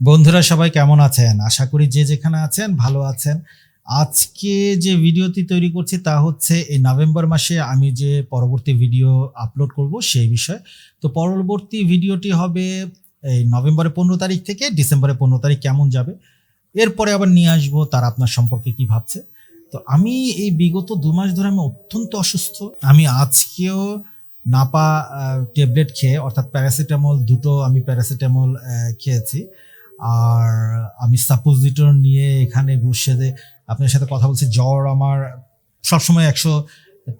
বন্ধুরা সবাই কেমন আছেন? আশা করি যে যেখানে আছেন ভালো আছেন। আজকে যে ভিডিওটি তৈরি করছি তা হচ্ছে এই নভেম্বর মাসে আমি যে পরবর্তী ভিডিও আপলোড করব সেই বিষয়ে। তো পরবর্তী ভিডিওটি হবে এই নভেম্বরের পনেরো তারিখ থেকে ডিসেম্বরের পনেরো তারিখ কেমন যাবে, এরপরে আবার নিয়ে আসব তার আপনার সম্পর্কে কি ভাবছে। তো আমি এই বিগত দু মাস ধরে আমি অত্যন্ত অসুস্থ। আমি আজকেও নাপা ট্যাবলেট খেয়ে অর্থাৎ প্যারাসিটামল দুটো আমি প্যারাসিটামল খেয়েছি। আর আমি সাপোজিটর নিয়ে এখানে বসে যে আপনার সাথে কথা বলছি, জ্বর আমার সবসময় একশো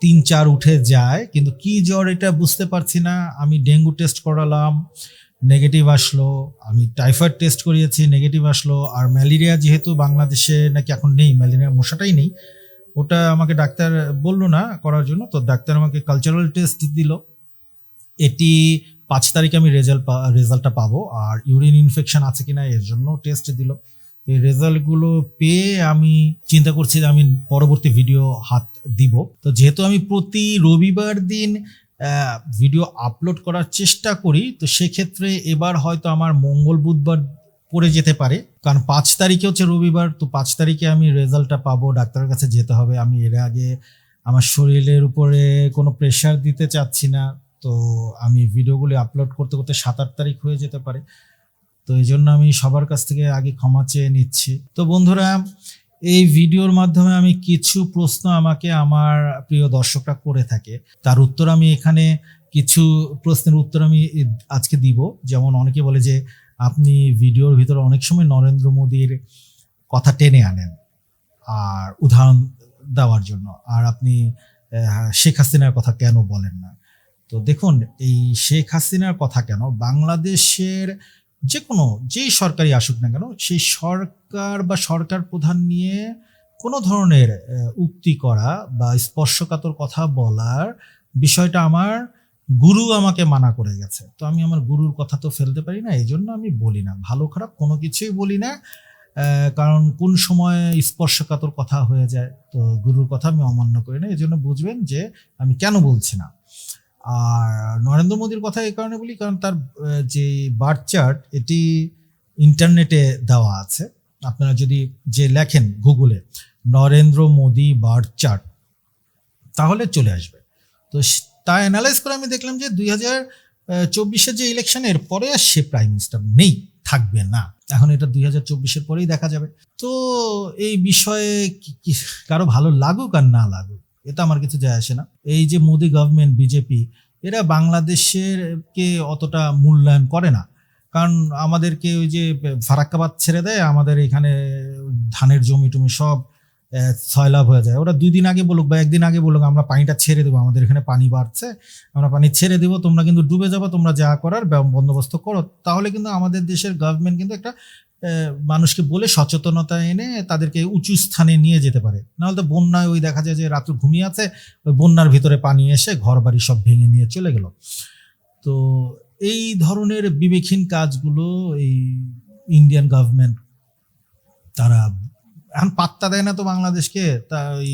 তিন চার উঠে যায়, কিন্তু কি জ্বর এটা বুঝতে পারছি না। আমি ডেঙ্গু টেস্ট করালাম নেগেটিভ আসলো, আমি টাইফয়েড টেস্ট করিয়েছি নেগেটিভ আসলো, আর ম্যালেরিয়া যেহেতু বাংলাদেশে নাকি এখন নেই ম্যালেরিয়া মশাটাই নেই, ওটা আমাকে ডাক্তার বলল না করার জন্য, তো ডাক্তার আমাকে কালচারাল টেস্ট দিল। এটি পাঁচ তারিখে আমি রেজাল্ট রেজাল্টটা পাবো। আর ইউরিন ইনফেকশন আছে কিনা এর জন্য টেস্ট দিল। এই রেজাল্টগুলো পেয়ে আমি চিন্তা করছি যে আমি পরবর্তী ভিডিও হাত দিব। তো যেহেতু আমি প্রতি রবিবার দিন ভিডিও আপলোড করার চেষ্টা করি, তো সেক্ষেত্রে এবার হয়তো আমার মঙ্গল বুধবার পড়ে যেতে পারে। কারণ পাঁচ তারিখে হচ্ছে রবিবার, তো পাঁচ তারিখে আমি রেজাল্টটা পাবো। ডাক্তারের কাছে যেতে হবে। আমি এর আগে আমার শরীরের উপরে কোনো প্রেশার দিতে চাচ্ছি না। তো আমি ভিডিওগুলি আপলোড করতে করতে সাত আট তারিখ হয়ে যেতে পারে। তো এই জন্য আমি সবার কাছ থেকে আগে ক্ষমা চেয়ে নিচ্ছি। তো বন্ধুরা, এই ভিডিওর মাধ্যমে আমি কিছু প্রশ্ন আমাকে আমার প্রিয় দর্শকরা করে থাকে। তার উত্তর আমি এখানে কিছু প্রশ্নের উত্তর আমি আজকে দিব। যেমন অনেকে বলে যে, আপনি ভিডিওর ভিতরে অনেক সময় নরেন্দ্র মোদীর কথা টেনে আনেন, আর উদাহরণ দেওয়ার জন্য। আর আপনি শেখ হাসিনার কথা কেন বলেন না? তো দেখুন, এই শেখ হাসিনার কথা কেন? বাংলাদেশের যে কোনো যেই সরকারি আসুক না কেন, সেই সরকার বা সরকার প্রধান নিয়ে কোনো ধরনের উক্তি করা বা স্পর্শকাতর কথা বলার বিষয়টা আমার গুরু আমাকে মানা করে গেছে। তো আমি আমার গুরুর কথা তো ফেলতে পারি না, এই জন্য আমি বলি না। ভালো খারাপ কোনো কিছুই বলি না কারণ কোন সময় স্পর্শকাতর কথা হয়ে যায়, তো গুরুর কথা আমি অমান্য করি না। এই জন্য বুঝবেন যে আমি কেন বলছি না। আর নরেন্দ্র মোদীর কথা এই কারণে বলি, কারণ তার যে বার্থ চার্ট, এটি ইন্টারনেটে দেওয়া আছে। আপনারা যদি যে লেখেন গুগলে, নরেন্দ্র মোদী বার্থ চার্ট, তাহলে চলে আসবে। তো তা অ্যানালাইজ করে আমি দেখলাম যে দুই হাজার চব্বিশের যে ইলেকশন এর পরে আর সে প্রাইম মিনিস্টার নেই, থাকবে না। এখন এটা দুই হাজার চব্বিশের পরেই দেখা যাবে। তো এই বিষয়ে কারও ভালো লাগুক আর না লাগুক এটা আমার কিছু যায় আসে না। এই যে মোদি গভর্নমেন্ট বিজেপি এরা বাংলাদেশের কে অতটা মূল্যায়ন করে না। কারণ আমাদেরকে ওই যে ফারাক্কাবাদ ছেড়ে দেয়, আমাদের এখানে ধানের জমি টমি সব সয়লাভ হয়ে যায়। ওরা দুই দিন আগে বলুক বা একদিন আগে বলুক, আমরা পানিটা ছেড়ে দেবো, আমাদের এখানে পানি বাড়ছে, আমরা পানি ছেড়ে দেবো, তোমরা কিন্তু ডুবে যাব, তোমরা যা করার বন্দোবস্ত করো। তাহলে কিন্তু আমাদের দেশের গভর্নমেন্ট কিন্তু একটা মানুষকে বলে সচেতনতা এনে তাদেরকে উঁচু স্থানে নিয়ে যেতে পারে। নাহলে তো বন্যায় ওই দেখা যায় যে রাত্র ঘুমিয়ে আছে, ওই বন্যার ভিতরে পানি এসে ঘর বাড়ি সব ভেঙে নিয়ে চলে গেল। তো এই ধরনের বিবেকহীন কাজগুলো এই ইন্ডিয়ান গভর্নমেন্ট তারা এখন পাত্তা দেয় না তো বাংলাদেশকে। তা ওই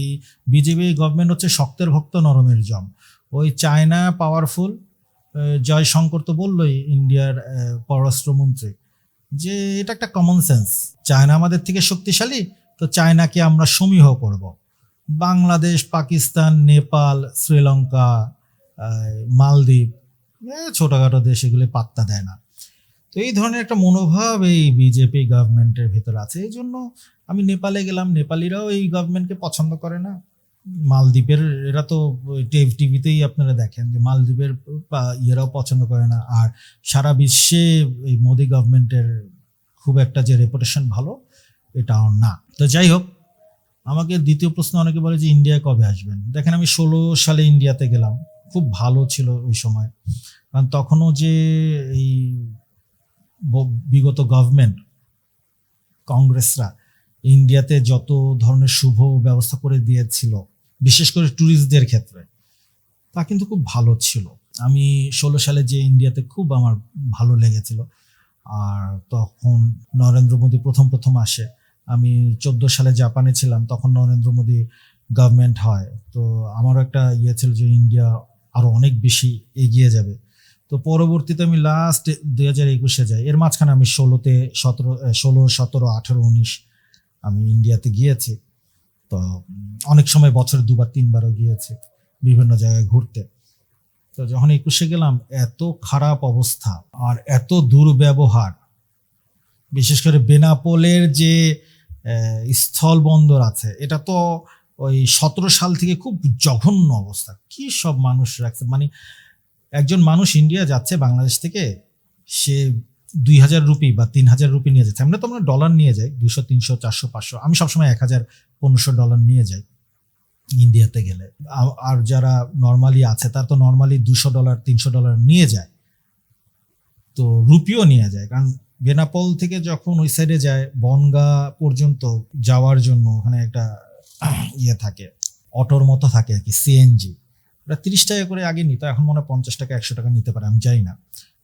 বিজেপি গভর্নমেন্ট হচ্ছে শক্তের ভক্ত নরমের জম। ওই চায়না পাওয়ারফুল জয়শঙ্কর তো বললোই ইন্ডিয়ার পররাষ্ট্রমন্ত্রী। যে এটা একটা কমন সেন্স চায়না আমাদের থেকে শক্তিশালী, তো চায়নাকে আমরা সমীহ করব। বাংলাদেশ, পাকিস্তান, নেপাল, শ্রীলঙ্কা মালদ্বীপ ছোটখাটো দেশ এগুলি পাত্তা দেয় না। তো এই ধরনের একটা মনোভাব এই বিজেপি গভর্নমেন্টের ভিতরে আছে। এই জন্য আমি নেপালে গেলাম, নেপালিরাও এই গভর্নমেন্টকে পছন্দ করে না। মালদ্বীপের, এরা তো টিভিতেই আপনারা দেখেন যে মালদ্বীপের ইয়েরাও পছন্দ করে না। আর সারা বিশ্বে এই মোদি গভর্নমেন্টের খুব একটা যে রেপুটেশন ভালো, এটাও না। তো যাই হোক, আমাকে দ্বিতীয় প্রশ্ন অনেকে বলে যে ইন্ডিয়ায় কবে আসবেন? দেখেন আমি ষোলো সালে ইন্ডিয়াতে গেলাম, খুব ভালো ছিল ওই সময়। কারণ তখনও যে এই বিগত গভর্নমেন্ট, কংগ্রেসরা ইন্ডিয়াতে যত ধরনের শুভ ব্যবস্থা করে দিয়েছিল বিশেষ করে ট্যুরিস্টদের ক্ষেত্রে, তা কিন্তু খুব ভালো ছিল। আমি ষোলো সালে যে ইন্ডিয়াতে খুব আমার ভালো লেগেছিল, আর তখন নরেন্দ্র মোদী প্রথম প্রথম আসে। আমি চোদ্দ সালে জাপানে ছিলাম, তখন নরেন্দ্র মোদী গভর্নমেন্ট হয়। তো আমারও একটা ইয়ে ছিল যে ইন্ডিয়া আরও অনেক বেশি এগিয়ে যাবে। তো পরবর্তীতে আমি লাস্ট দুই হাজার একুশে যাই। এর মাঝখানে আমি ষোলোতে সতেরো, ষোলো, সতেরো, আঠেরো, উনিশ আমি ইন্ডিয়াতে গিয়েছি। তো অনেক সময় বছরে দুবার, তিনবারও গিয়েছি বিভিন্ন জায়গায় ঘুরতে। তো যখন একুশে গেলাম, এত খারাপ অবস্থা আর এত দুর্ব্যবহার, বিশেষ করে বেনাপোলের যে স্থল বন্দর আছে, এটা তো ওই সতেরো সাল থেকে খুব জঘন্য অবস্থা। কি সব মানুষ রাখছে? মানে একজন মানুষ ইন্ডিয়া যাচ্ছে বাংলাদেশ থেকে, সে দুই হাজার রুপি বা তিন হাজার রুপি নিয়ে যাচ্ছে। আমরা তো আমরা ডলার নিয়ে যাই, দুইশো, তিনশো, চারশো, পাঁচশো। আমি সবসময় এক হাজার, পনেরোশো ডলার নিয়ে যাই ইন্ডিয়াতে গেলে। আর যারা নর্মালি আছে, তার তো নর্মালি দুশো ডলার তিনশো ডলার নিয়ে যায়। তো রুপিও নিয়ে যায়। কারণ বেনাপোল থেকে যখন ওই সাইডে যায়, বনগা পর্যন্ত যাওয়ার জন্য ওখানে একটা ইয়ে থাকে, অটোর মতো থাকে আর কি সিএনজি ওটা তিরিশ টাকা করে আগে নিত, এখন মনে হয় পঞ্চাশ টাকা, একশো টাকা নিতে পারে, আমি জানি না।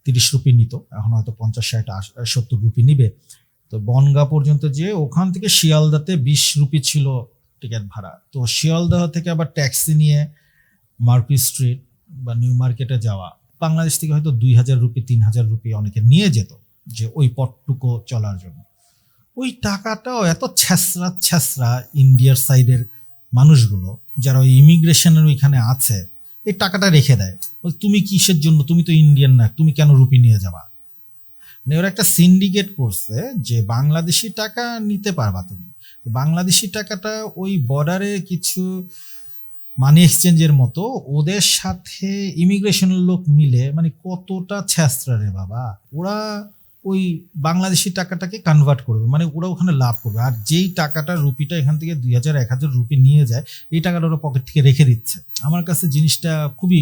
তিরিশ রুপি নিত, এখন হয়তো পঞ্চাশ, ষাট সত্তর রুপি নিবে। তো বনগা পর্যন্ত যে ওখান থেকে শিয়ালদাতে বিশ রুপি ছিল টিকিট ভাড়া। তো শিয়ালদাহ থেকে আবার ট্যাক্সি নিয়ে মার্কুই স্ট্রিট বা নিউ মার্কেটে যাওয়া, বাংলাদেশ থেকে হয়তো দুই হাজার রুপি, তিন হাজার রুপি অনেকে নিয়ে যেত যে ওই পথটুকু চলার জন্য। ওই টাকাটাও এত ছ্যাসরা ছ্যাসরা ইন্ডিয়ার সাইডের মানুষগুলো, যারা ওই ইমিগ্রেশনের ওইখানে আছে এই টাকাটা রেখে দেয়। বলে, তুমি কিসের জন্য? তুমি তো ইন্ডিয়ান না তুমি কেন রুপি নিয়ে যাবা? মানে ওরা একটা সিন্ডিকেট করছে যে বাংলাদেশি টাকা নিতে পারবা তুমি। তো বাংলাদেশি টাকাটা ওই বর্ডারে কিছু মানি এক্সচেঞ্জের মতো ওদের সাথে ইমিগ্রেশনের লোক মিলে মানে কতটা ছ্যাস্ত্রা রে বাবা। ওরা ওই বাংলাদেশি টাকাটাকে কনভার্ট করবে মানে ওরা ওখানে লাভ করবে। আর যেই টাকাটা রুপিটা এখান থেকে দুই হাজার, এক হাজার রুপি নিয়ে যায়, এই টাকাটা ওরা পকেট থেকে রেখে দিচ্ছে। আমার কাছে জিনিসটা খুবই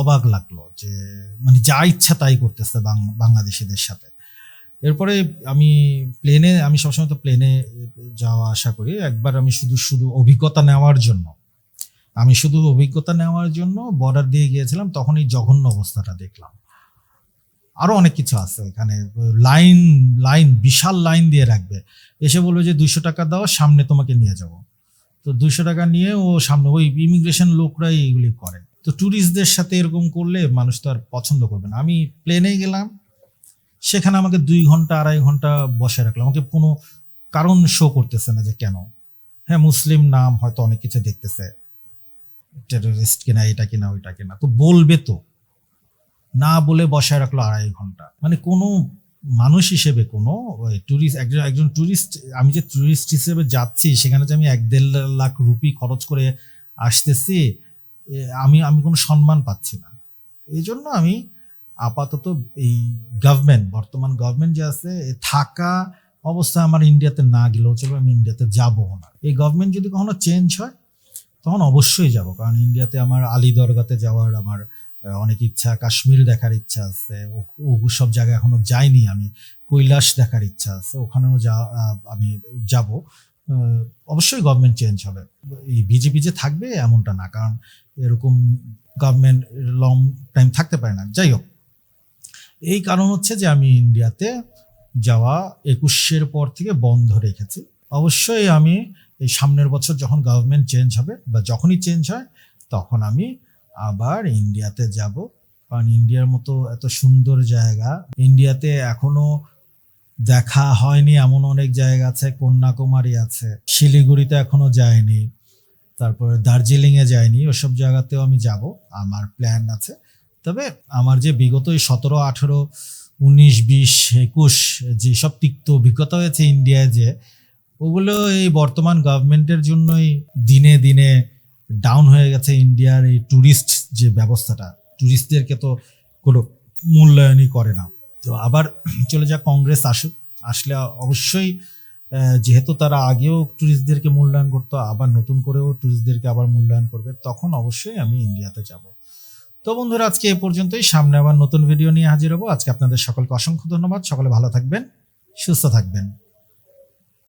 অবাক লাগল যে মানে যা ইচ্ছা তাই করতেছে বাংলাদেশিদের সাথে। এরপরে আমি প্লেনে আমি সবসময় তো প্লেনে যাওয়া আশা করি। একবার আমি শুধু শুধু অভিজ্ঞতা নেওয়ার জন্য, আমি শুধু অভিজ্ঞতা নেওয়ার জন্য বর্ডার দিয়ে গিয়েছিলাম, তখন এই জঘন্য অবস্থাটা দেখলাম। আরও অনেক কিছু আছে এখানে। লাইন লাইন, বিশাল লাইন দিয়ে রাখবে। এসে বলবে যে দুইশো টাকা দাও, সামনে তোমাকে নিয়ে যাব। তো দুইশো টাকা নিয়ে ও সামনে, ওই ইমিগ্রেশন লোকরাই এগুলি করে। তো ট্যুরিস্টদের সাথে এরকম করলে মানুষ তো আর পছন্দ করবে না। আমি প্লেনে গেলাম, সেখানে আমাকে দুই ঘণ্টা, আড়াই ঘণ্টা বসে রাখল। আমাকে কোনো কারণ শো করতেছে না যে কেন। হ্যাঁ মুসলিম নাম হয়তো অনেক কিছু দেখতেছে। টেরোরিস্ট কিনা, এটা কিনা, ওইটা কিনা। তো বলবে তো। না বলে বসায় রাখল আড়াই ঘণ্টা। মানে কোনো মানুষ হিসেবে, কোনো ট্যুরিস্ট একজন একজন ট্যুরিস্ট আমি যে ট্যুরিস্ট হিসেবে যাচ্ছি, সেখানে যে আমি এক দেড় লাখ রুপি খরচ করে আসতেছি আমি আমি কোনো সম্মান পাচ্ছি না। এই জন্য আমি আপাতত এই গভর্নমেন্ট বর্তমান গভর্নমেন্ট যে আছে থাকা অবস্থা আমার ইন্ডিয়াতে না গেলেও চলবে, আমি ইন্ডিয়াতে যাব না। এই গভর্নমেন্ট যদি কখনো চেঞ্জ হয়, তখন অবশ্যই যাব, কারণ ইন্ডিয়াতে আমার আলী দরগাতে যাওয়ার আমার অনেক ইচ্ছা, কাশ্মীর দেখার ইচ্ছা আছে, ও- সব জায়গায় এখনও যাইনি আমি। কৈলাস দেখার ইচ্ছা আছে, ওখানেও যা আমি যাব। অবশ্যই গভর্নমেন্ট চেঞ্জ হবে। এই বিজেপি যে থাকবে এমনটা না, কারণ এরকম গভর্নমেন্ট লং টাইম থাকতে পারে না। যাই হোক, এই কারণ হচ্ছে যে আমি ইন্ডিয়াতে যাওয়া একুশের পর থেকে বন্ধ রেখেছি। অবশ্যই আমি এই সামনের বছর যখন গভর্নমেন্ট চেঞ্জ হবে বা যখনই চেঞ্জ হয়, তখন আমি আবার ইন্ডিয়াতে যাব। কারণ ইন্ডিয়ার মতো এত সুন্দর জায়গা। ইন্ডিয়াতে এখনও দেখা হয়নি এমন অনেক জায়গা আছে, কন্যাকুমারী আছে। শিলিগুড়িতে এখনও যায়নি তারপরে দার্জিলিং এ যায়নি ওসব জায়গাতেও আমি যাব। আমার প্ল্যান আছে। তবে আমার যে বিগত সতেরো, আঠেরো, উনিশ, বিশ, একুশ যেসব তিক্ত অভিজ্ঞতা হয়েছে ইন্ডিয়ায় যে, ওগুলো এই বর্তমান গভর্নমেন্টের জন্যই দিনে দিনে ডাউন হয়ে গেছে ইন্ডিয়ার এই ট্যুরিস্ট যে ব্যবস্থাটা ট্যুরিস্টদেরকে তো কোনো মূল্যায়নই করে না। তো আবার চলে যাক, কংগ্রেস আসুক, আসলে অবশ্যই যেহেতু তারা আগেও ট্যুরিস্টদেরকে মূল্যায়ন করতো, আবার নতুন করেও ট্যুরিস্টদেরকে আবার মূল্যায়ন করবে, তখন অবশ্যই আমি ইন্ডিয়াতে যাব। তো বন্ধুরা, আজকে এ পর্যন্তই। সামনে আবার নতুন ভিডিও নিয়ে হাজির হব। আজকে আপনাদের সকলকে অসংখ্য ধন্যবাদ। সকলে ভালো থাকবেন, সুস্থ থাকবেন।